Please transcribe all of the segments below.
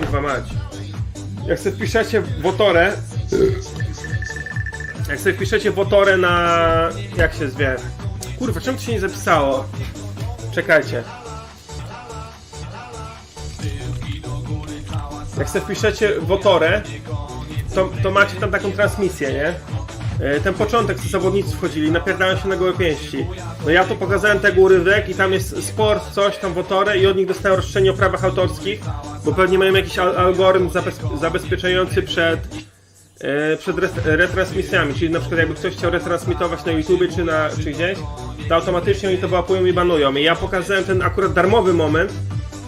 kurwa mać. Jak sobie wpiszecie Wotorę... Jak sobie wpiszecie Wotorę na... Jak się zwie? Kurwa, czemu to się nie zapisało? Czekajcie. Jak sobie wpiszecie Wotorę, to, to macie tam taką transmisję, nie? E, Ten początek, co zawodnicy wchodzili, napierdają się na gołe pięści. No ja tu pokazałem tego urywek i tam jest sport, coś tam Wotorę i od nich dostają roszczenie o prawach autorskich, bo pewnie mają jakiś al algorytm zabez zabezpieczający przed e, przed retransmisjami, czyli na przykład jakby ktoś chciał retransmitować na YouTubie czy, na, czy gdzieś, to automatycznie oni to wyłapują i banują. I ja pokazałem ten akurat darmowy moment,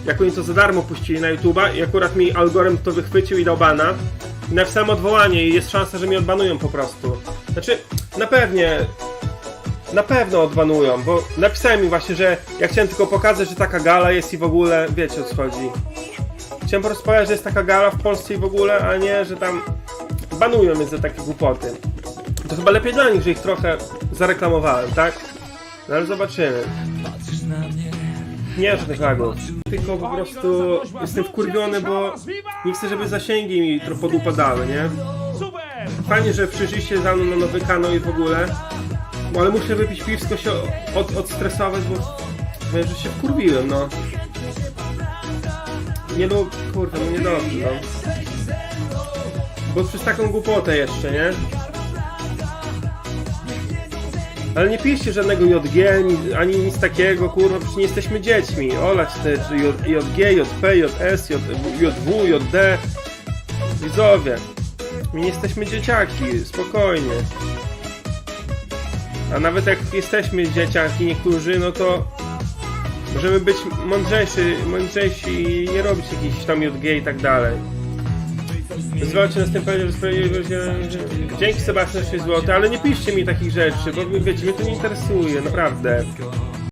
jak oni to za darmo puścili na YouTuba i akurat mi algorytm to wychwycił i dał bana. I napisałem odwołanie i jest szansa, że mnie odbanują po prostu. Znaczy, na pewnie, na pewno odbanują, bo napisałem mi właśnie, że ja chciałem tylko pokazać, że taka gala jest i w ogóle, wiecie o co chodzi. Chciałem po prostu powiedzieć, że jest taka gala w Polsce i w ogóle, a nie, że tam banują mnie za takie głupoty. To chyba lepiej dla nich, że ich trochę zareklamowałem, tak? No ale zobaczymy. Nie żadnych lagów. Tylko po prostu jestem wkurwiony, bo nie chcę, żeby zasięgi mi trochę podupadały, nie? Fajnie, że przyszliście za mną na nowy kanał i w ogóle. No ale muszę wypić piwsko się od, odstresować, bo wiem, że się wkurwiłem, no. Nie no, kurde, no niedobrze, no. Bo przez taką głupotę jeszcze, nie? Ale nie piszcie żadnego JG, ani, nic takiego, kurwa, przecież nie jesteśmy dziećmi. Olać te JG, JP, JS, JW, JD. Widzowie, my nie jesteśmy dzieciaki, spokojnie. A nawet jak jesteśmy dzieciaki niektórzy, no to możemy być mądrzejsi, mądrzejsi i nie robić jakichś tam JG i tak dalej. Zwalcie nas tym powiedział, że sprawiedliwość. Dzięki Sebastian 6 zł, ale nie piszcie mi takich rzeczy, bo wiecie, mnie to nie interesuje, naprawdę.